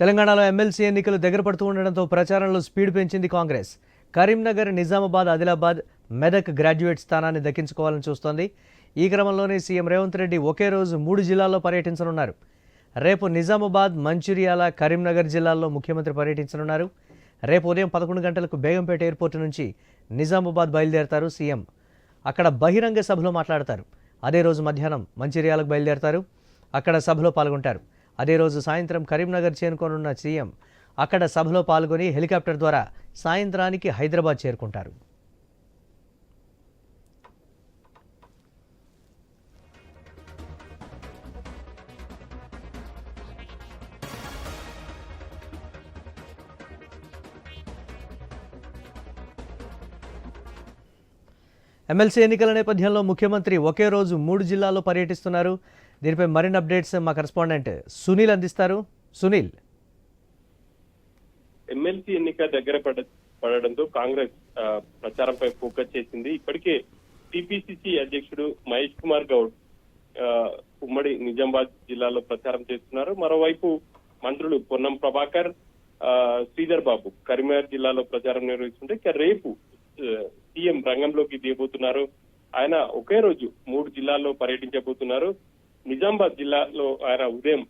తెలంగాణలో ఎమ్మెల్సీ ఎన్నికలు దగ్గర పడుతూ ఉండడంతో ప్రచారంలో స్పీడ్ పెంచింది కాంగ్రెస్. కరీంనగర్ నిజామాబాద్ ఆదిలాబాద్ మెదక్ గ్రాడ్యుయేట్ స్థానాన్ని దక్కించుకోవాలని చూస్తోంది. ఈ క్రమంలోనే సీఎం రేవంత్ రెడ్డి ఒకే రోజు మూడు జిల్లాల్లో పర్యటించనున్నారు. రేపు నిజామాబాద్ మంచిర్యాల కరీంనగర్ జిల్లాల్లో ముఖ్యమంత్రి పర్యటించనున్నారు. రేపు ఉదయం పదకొండు గంటలకు బేగంపేట ఎయిర్పోర్ట్ నుంచి నిజామాబాద్ బయలుదేరతారు సీఎం. అక్కడ బహిరంగ సభలో మాట్లాడతారు. అదే రోజు మధ్యాహ్నం మంచిర్యాలకు బయలుదేరతారు. అక్కడ సభలో పాల్గొంటారు. అదే రోజు సాయంత్రం కరీంనగర్ చేరుకోనున్న సీఎం అక్కడ సభలో పాల్గొని హెలికాప్టర్ ద్వారా సాయంత్రానికి హైదరాబాద్ చేరుకుంటారు. ఎమ్మెల్సీ ఎన్నికల నేపథ్యంలో ముఖ్యమంత్రి ఒకే రోజు మూడు జిల్లాల్లో పర్యటిస్తున్నారు. దీనిపై మరిన్ని అప్డేట్స్ మా కరెస్పాండెంట్ సునీల్ అందిస్తారు. సునీల్. ఎమ్మెల్సీ ఎన్నిక దగ్గర పడ పడడంతో కాంగ్రెస్ ప్రచారంపై ఫోకస్ చేసింది. ఇప్పటికే టిపిసిసి అధ్యక్షుడు మహేష్ కుమార్ గౌడ్ ఉమ్మడి నిజామాబాద్ జిల్లాలో ప్రచారం చేస్తున్నారు. మరోవైపు మంత్రులు పొన్నం ప్రభాకర్ శ్రీధర్ బాబు కరీంనగర్ జిల్లాలో ప్రచారం నిర్వహిస్తుంటే ఇక రేపు సీఎం రంగంలోకి దిగబోతున్నారు. ఆయన ఒకే రోజు మూడు జిల్లాల్లో పర్యటించబోతున్నారు. నిజామాబాద్ జిల్లాలో ఆయన ఉదయం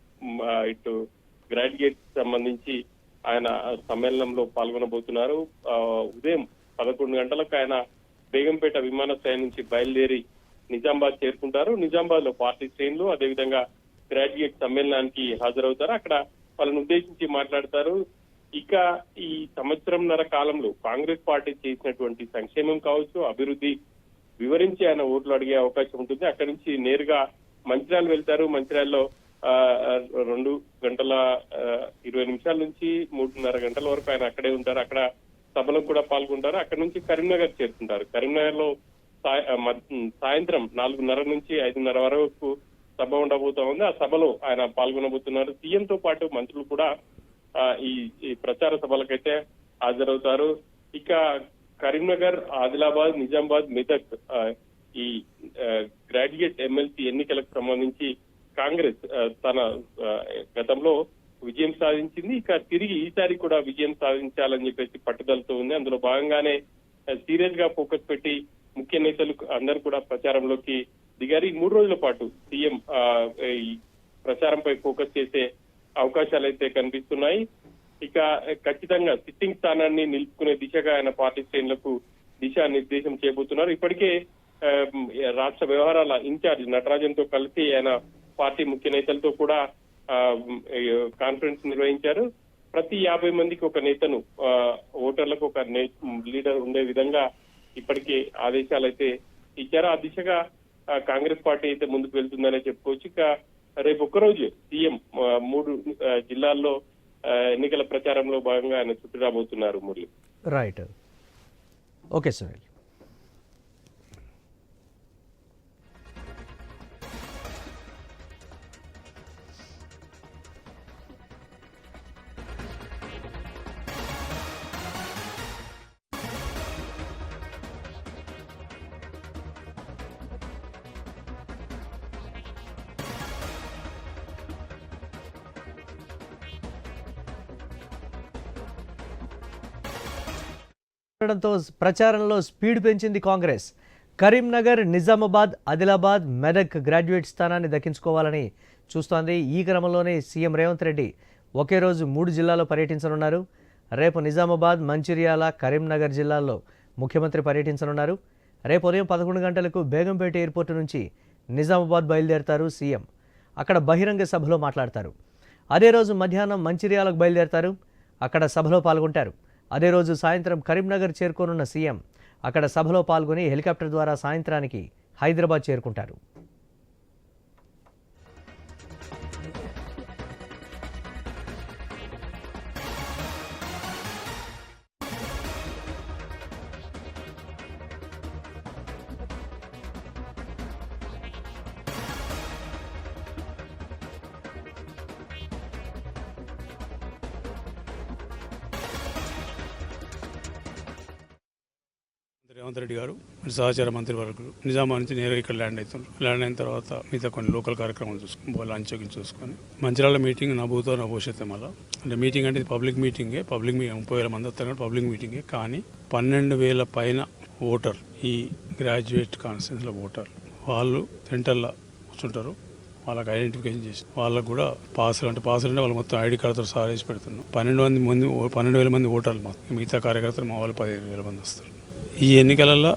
ఇటు గ్రాడ్యుయేట్ సంబంధించి ఆయన సమ్మేళనంలో పాల్గొనబోతున్నారు. ఆ, ఉదయం పదకొండు గంటలకు ఆయన బేగంపేట విమానాశ్రయం నుంచి బయలుదేరి నిజామాబాద్ చేరుకుంటారు. నిజామాబాద్లో పార్టీ శ్రేణులు అదేవిధంగా గ్రాడ్యుయేట్ సమ్మేళనానికి హాజరవుతారు. అక్కడ వాళ్ళని ఉద్దేశించి మాట్లాడతారు. ఇక ఈ సంవత్సరంన్నర కాలంలో కాంగ్రెస్ పార్టీ చేసినటువంటి సంక్షేమం కావచ్చు అభివృద్ధి వివరించి ఆయన ఓట్లు అడిగే అవకాశం ఉంటుంది. అక్కడి నుంచి నేరుగా మంచిర్యాల వెళ్తారు. మంచిర్యాలలో ఆ, రెండు గంటల ఇరవై నిమిషాల నుంచి మూడున్నర గంటల వరకు ఆయన అక్కడే ఉంటారు. అక్కడ సభలో కూడా పాల్గొంటారు. అక్కడ నుంచి కరీంనగర్ చేరుకుంటారు కరీంనగర్లో సాయ- సాయంత్రం నాలుగున్నర నుంచి ఐదున్నర వరకు సభ ఉండబోతా ఉంది. ఆ సభలో ఆయన పాల్గొనబోతున్నారు. సీఎంతో పాటు మంత్రులు కూడా ఈ ఈ ప్రచార సభలకైతే హాజరవుతారు. ఇక కరీంనగర్ ఆదిలాబాద్ నిజామాబాద్ మెదక్ ఈ గ్రాడ్యుయేట్ ఎమ్మెల్సీ ఎన్నికలకు సంబంధించి కాంగ్రెస్ తన గతంలో విజయం సాధించింది. ఇక తిరిగి ఈసారి కూడా విజయం సాధించాలని చెప్పేసి పట్టుదలతో ఉంది. అందులో భాగంగానే సీరియస్గా ఫోకస్ పెట్టి ముఖ్య నేతలు అందరూ కూడా ప్రచారంలోకి దిగారు. ఈ మూడు రోజుల పాటు సీఎం ఆ, ఈ ప్రచారంపై ఫోకస్ చేసే అవకాశాలు అయితే కనిపిస్తున్నాయి. ఇక ఖచ్చితంగా సిట్టింగ్ స్థానాన్ని నిలుపుకునే దిశగా ఆయన పార్టీ శ్రేణులకు దిశా నిర్దేశం చేయబోతున్నారు. ఇప్పటికే రాష్ట్ర వ్యవహారాల ఇన్ఛార్జ్ నటరాజన్తో కలిసి ఆయన పార్టీ ముఖ్య నేతలతో కూడా కాన్ఫరెన్స్ నిర్వహించారు. ప్రతి యాభై మందికి ఒక నేతను ఆ, ఓటర్లకు ఒక నే- లీడర్ ఉండే విధంగా ఇప్పటికే ఆదేశాలు అయితే ఇచ్చారు. ఆ దిశగా కాంగ్రెస్ పార్టీ అయితే ముందుకు వెళ్తుందనే చెప్పుకోవచ్చు. ఇక ఒక్కరోజు సీఎం మూడు జిల్లాల్లో ఎన్నికల ప్రచారంలో భాగంగా ఆయన చుట్టూ రాబోతున్నారు మురళి. రైట్ ఓకే సార్ ఉండడంతో ప్రచారంలో స్పీడ్ పెంచింది కాంగ్రెస్. కరీంనగర్ నిజామాబాద్ ఆదిలాబాద్ మెదక్ గ్రాడ్యుయేట్ స్థానాన్ని దక్కించుకోవాలని చూస్తోంది. ఈ క్రమంలోనే సీఎం రేవంత్ రెడ్డి ఒకే రోజు మూడు జిల్లాలో పర్యటించనున్నారు. రేపు నిజామాబాద్ మంచిర్యాల కరీంనగర్ జిల్లాల్లో ముఖ్యమంత్రి పర్యటించనున్నారు. రేపు ఉదయం పదకొండు గంటలకు బేగంపేట ఎయిర్పోర్టు నుంచి నిజామాబాద్ బయలుదేరతారు సీఎం. అక్కడ బహిరంగ సభలో మాట్లాడతారు. అదే రోజు మధ్యాహ్నం మంచిర్యాలకు బయలుదేరతారు. అక్కడ సభలో పాల్గొంటారు. అదే రోజు సాయంత్రం కరీంనగర్ చేరుకోనున్న సీఎం. అక్కడ సభలో పాల్గొని హెలికాప్టర్ ద్వారా సాయంత్రానికి హైదరాబాద్ చేరుకుంటారు. రేవంత్ రెడ్డి గారు సహచార మంత్రి వర్గులు నిజామా నుంచి నేరుగా ఇక్కడ ల్యాండ్ అవుతున్నారు. ల్యాండ్ అయిన తర్వాత మిగతా కొన్ని లోకల్ కార్యక్రమాలు చూసుకుని లంచ్ చూసుకొని మంచిర్యాల మీటింగ్ నా భూతో నా భవిష్యత్తు మళ్ళా. అంటే మీటింగ్ అంటే పబ్లిక్ మీటింగే పబ్లిక్ మీ ముప్పై వేల మంది వస్తారు పబ్లిక్ మీటింగే. కానీ పన్నెండు వేల పైన ఓటర్ ఈ గ్రాడ్యుయేట్ కాన్స్టిట్యూన్స్లో ఓటర్ వాళ్ళు సెంటర్లో కూర్చుంటారు. వాళ్ళకి ఐడెంటిఫికేషన్ చేసి వాళ్ళకు కూడా పాసులు అంటే పాసులు అంటే వాళ్ళు మొత్తం ఐడి కార్డుతో సార్ వేసి పెడుతున్నాం పన్నెండు మంది మంది పన్నెండు వేల మంది ఓటర్లు మిగతా కార్యకర్తలు మా వాళ్ళు పదిహేను వేల మంది వస్తారు. ఈ ఎన్నికలలో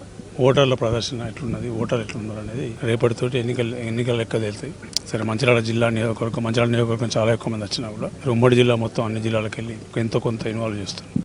ఓటర్ల ప్రదర్శన ఎట్లున్నది ఓటర్ ఎట్లున్నారు అనేది రేపటితోటి ఎన్నికలు ఎన్నికల లెక్క తెలుస్తాయి సరే మంచిర్యాల జిల్లా నియోజకవర్గం మంచిర్యాల నియోజకవర్గం చాలా ఎక్కువ మంది వచ్చినా కూడా ఉమ్మడి జిల్లా మొత్తం అన్ని జిల్లాలకు వెళ్ళి ఎంతో కొంత ఇన్వాల్వ్ చేస్తున్నారు.